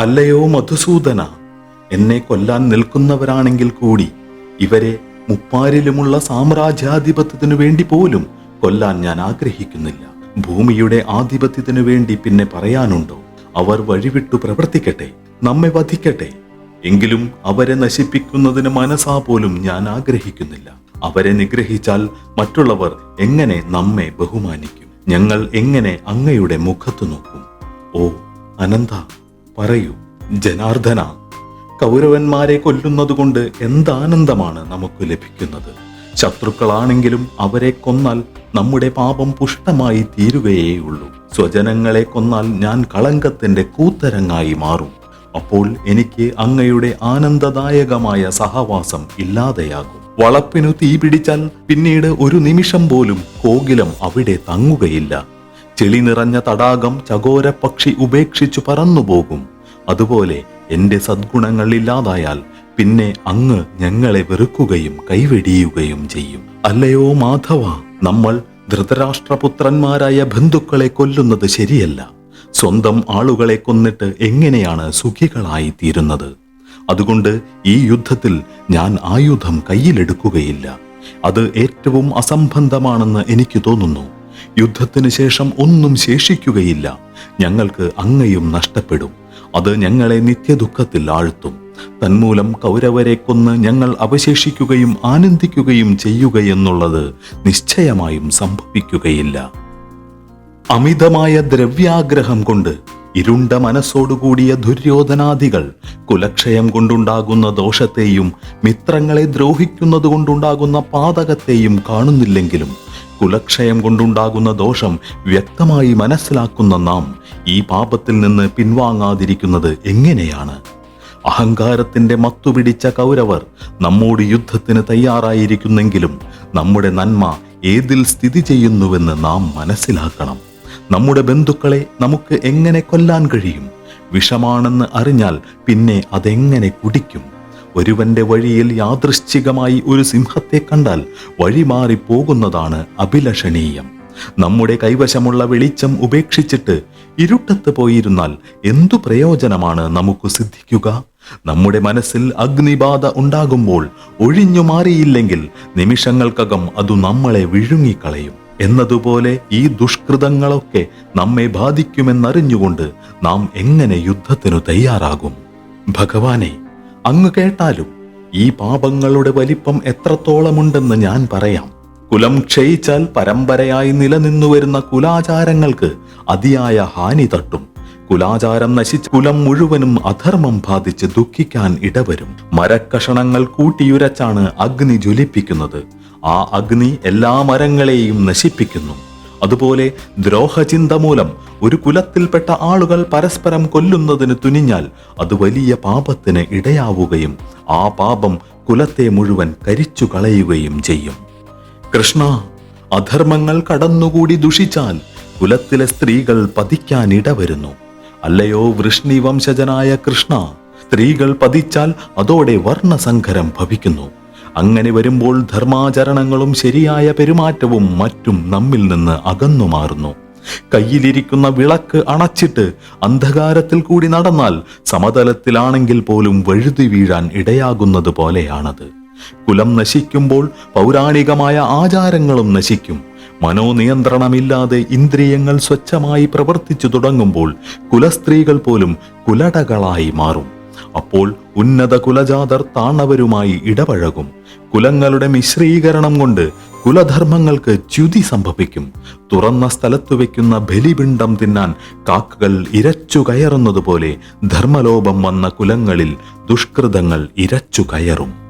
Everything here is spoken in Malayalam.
അല്ലയോ മധുസൂദന എന്നെ കൊല്ലാൻ നിൽക്കുന്നവരാണെങ്കിൽ കൂടി ഇവരെ മുപ്പാരിലുമുള്ള സാമ്രാജ്യാധിപത്യത്തിനു വേണ്ടി പോലും കൊല്ലാൻ ഞാൻ ആഗ്രഹിക്കുന്നില്ല. ഭൂമിയുടെ ആധിപത്യത്തിനു വേണ്ടി പിന്നെ പറയാനുണ്ടോ? അവർ വഴിവിട്ടു പ്രവർത്തിക്കട്ടെ നമ്മെ വധിക്കട്ടെ. എങ്കിലും അവരെ നശിപ്പിക്കുന്നതിന് മനസ്സാ പോലും ഞാൻ ആഗ്രഹിക്കുന്നില്ല. അവരെ നിഗ്രഹിച്ചാൽ മറ്റുള്ളവർ എങ്ങനെ നമ്മെ ബഹുമാനിക്കും? ഞങ്ങൾ എങ്ങനെ അങ്ങയുടെ മുഖത്തു നോക്കും? ഓ അനന്ത പറയൂ ജനാർദ്ദന കൗരവന്മാരെ കൊല്ലുന്നതുകൊണ്ട് എന്താനന്ദമാണ് നമുക്ക് ലഭിക്കുന്നത്? ശത്രുക്കളാണെങ്കിലും അവരെ കൊന്നാൽ നമ്മുടെ പാപം പുഷ്ടമായി തീരുകയേയുള്ളൂ. സ്വജനങ്ങളെ കൊന്നാൽ ഞാൻ കളങ്കത്തിന്റെ കൂത്തരങ്ങായി മാറും. അപ്പോൾ എനിക്ക് അങ്ങയുടെ ആനന്ദദായകമായ സഹവാസം ഇല്ലാതെയാകും. വളപ്പിനു തീ പിടിച്ചാൽ പിന്നീട് ഒരു നിമിഷം പോലും കോകിലം അവിടെ തങ്ങുകയില്ല. ചെളി നിറഞ്ഞ തടാകം ചകോര പക്ഷി ഉപേക്ഷിച്ചു പറന്നുപോകും. അതുപോലെ എന്റെ സദ്ഗുണങ്ങൾ ഇല്ലാതായാൽ പിന്നെ അങ്ങ് ഞങ്ങളെ വെറുക്കുകയും കൈവെടിയുകയും ചെയ്യും. അല്ലയോ മാധവ നമ്മൾ ധൃതരാഷ്ട്രപുത്രന്മാരായ ബന്ധുക്കളെ കൊല്ലുന്നത് ശരിയല്ല. സ്വന്തം ആളുകളെ കൊന്നിട്ട് എങ്ങനെയാണ് സുഖികളായി തീരുന്നത് അതുകൊണ്ട് ഈ യുദ്ധത്തിൽ ഞാൻ ആയുധം കയ്യിലെടുക്കുകയില്ല. അത് ഏറ്റവും അസംബന്ധമാണെന്ന് എനിക്ക് തോന്നുന്നു. യുദ്ധത്തിന് ശേഷം ഒന്നും ശേഷിക്കുകയില്ല. ഞങ്ങൾക്ക് അങ്ങയും നഷ്ടപ്പെടും. അത് ഞങ്ങളെ നിത്യദുഃഖത്തിൽ ആഴ്ത്തും. തന്മൂലം കൗരവരെ കൊന്ന് ഞങ്ങൾ അവശേഷിക്കുകയും ആനന്ദിക്കുകയും ചെയ്യുകയെന്നുള്ളത് നിശ്ചയമായും സംഭവിക്കുകയില്ല. അമിതമായ ദ്രവ്യാഗ്രഹം കൊണ്ട് ഇരുണ്ട മനസ്സോടുകൂടിയ ദുര്യോധനാദികൾ കുലക്ഷയം കൊണ്ടുണ്ടാകുന്ന ദോഷത്തെയും മിത്രങ്ങളെ ദ്രോഹിക്കുന്നത് കൊണ്ടുണ്ടാകുന്ന പാതകത്തെയും കാണുന്നില്ലെങ്കിലും കുലക്ഷയം കൊണ്ടുണ്ടാകുന്ന ദോഷം വ്യക്തമായി മനസ്സിലാക്കുന്ന നാം ഈ പാപത്തിൽ നിന്ന് പിൻവാങ്ങാതിരിക്കുന്നത് എങ്ങനെയാണ്? അഹങ്കാരത്തിന്റെ മത്തുപിടിച്ച കൗരവർ നമ്മോട് യുദ്ധത്തിന് തയ്യാറായിരിക്കുന്നെങ്കിലും നമ്മുടെ നന്മ ഏതിൽ സ്ഥിതി ചെയ്യുന്നുവെന്ന് നാം മനസ്സിലാക്കണം. നമ്മുടെ ബന്ധുക്കളെ നമുക്ക് എങ്ങനെ കൊല്ലാൻ കഴിയും? വിഷമാണെന്ന് അറിഞ്ഞാൽ പിന്നെ അതെങ്ങനെ കുടിക്കും? ഒരുവന്റെ വഴിയിൽ യാദൃശ്ചികമായി ഒരു സിംഹത്തെ കണ്ടാൽ വഴിമാറി പോകുന്നതാണ് അഭിലഷണീയം. നമ്മുടെ കൈവശമുള്ള വെളിച്ചം ഉപേക്ഷിച്ചിട്ട് ഇരുട്ടത്ത് പോയിരുന്നാൽ എന്തു പ്രയോജനമാണ് നമുക്ക് സിദ്ധിക്കുക? നമ്മുടെ മനസ്സിൽ അഗ്നിബാധ ഉണ്ടാകുമ്പോൾ ഒഴിഞ്ഞു മാറിയില്ലെങ്കിൽ നിമിഷങ്ങൾക്കകം അത് നമ്മളെ വിഴുങ്ങിക്കളയും. എന്നതുപോലെ ഈ ദുഷ്കൃതങ്ങളൊക്കെ നമ്മെ ബാധിക്കുമെന്നറിഞ്ഞുകൊണ്ട് നാം എങ്ങനെ യുദ്ധത്തിനു തയ്യാറാകും? ഭഗവാനെ അങ്ങ് കേട്ടാലും ഈ പാപങ്ങളുടെ വലിപ്പം എത്രത്തോളമുണ്ടെന്ന് ഞാൻ പറയാം. കുലം ക്ഷയിച്ചാൽ പരമ്പരയായി നിലനിന്നു വരുന്ന കുലാചാരങ്ങൾക്ക് അതിയായ ഹാനി തട്ടും. കുലാചാരം നശിച്ച് കുലം മുഴുവനും അധർമ്മം ബാധിച്ച് ദുഃഖിക്കാൻ ഇടവരും. മരക്കഷണങ്ങൾ കൂട്ടിയുരച്ചാണ് അഗ്നി ജ്വലിപ്പിക്കുന്നത്. ആ അഗ്നി എല്ലാ മരങ്ങളെയും നശിപ്പിക്കുന്നു. അതുപോലെ ദ്രോഹചിന്ത മൂലം ഒരു കുലത്തിൽപ്പെട്ട ആളുകൾ പരസ്പരം കൊല്ലുന്നതിന് തുനിഞ്ഞാൽ അത് വലിയ പാപത്തിന് ഇടയാവുകയും ആ പാപം കുലത്തെ മുഴുവൻ കരിച്ചു കളയുകയും ചെയ്യും. കൃഷ്ണ അധർമ്മങ്ങൾ കടന്നുകൂടി ദുഷിച്ചാൽ കുലത്തിലെ സ്ത്രീകൾ പതിക്കാൻ ഇടവരുന്നു അല്ലയോ വൃഷ്ണി വംശജനായ കൃഷ്ണ സ്ത്രീകൾ പതിച്ചാൽ അതോടെ വർണസങ്കരം ഭവിക്കുന്നു. അങ്ങനെ വരുമ്പോൾ ധർമാചരണങ്ങളും ശരിയായ പെരുമാറ്റവും മറ്റും നമ്മിൽ നിന്ന് അകന്നു മാറുന്നു. കയ്യിലിരിക്കുന്ന വിളക്ക് അണച്ചിട്ട് അന്ധകാരത്തിൽ കൂടി നടന്നാൽ സമതലത്തിലാണെങ്കിൽ പോലും വഴുതി വീഴാൻ ഇടയാകുന്നത് പോലെയാണത്. കുലം നശിക്കുമ്പോൾ പൗരാണികമായ ആചാരങ്ങളും നശിക്കും. മനോനിയന്ത്രണമില്ലാതെ ഇന്ദ്രിയങ്ങൾ സ്വച്ഛമായി പ്രവർത്തിച്ചു തുടങ്ങുമ്പോൾ കുലസ്ത്രീകൾ പോലും കുലടകളായി മാറും. അപ്പോൾ ഉന്നത കുലജാതർ താണവരുമായി ഇടപഴകും. കുലങ്ങളുടെ മിശ്രീകരണം കൊണ്ട് കുലധർമ്മങ്ങൾക്ക് ച്യുതി സംഭവിക്കും. തുറന്ന സ്ഥലത്ത് വെക്കുന്ന ബലിപിണ്ടം തിന്നാൻ കാക്കകൾ ഇരച്ചു കയറുന്നതുപോലെ ധർമ്മലോപം വന്ന കുലങ്ങളിൽ ദുഷ്കൃതങ്ങൾ ഇരച്ചു കയറും.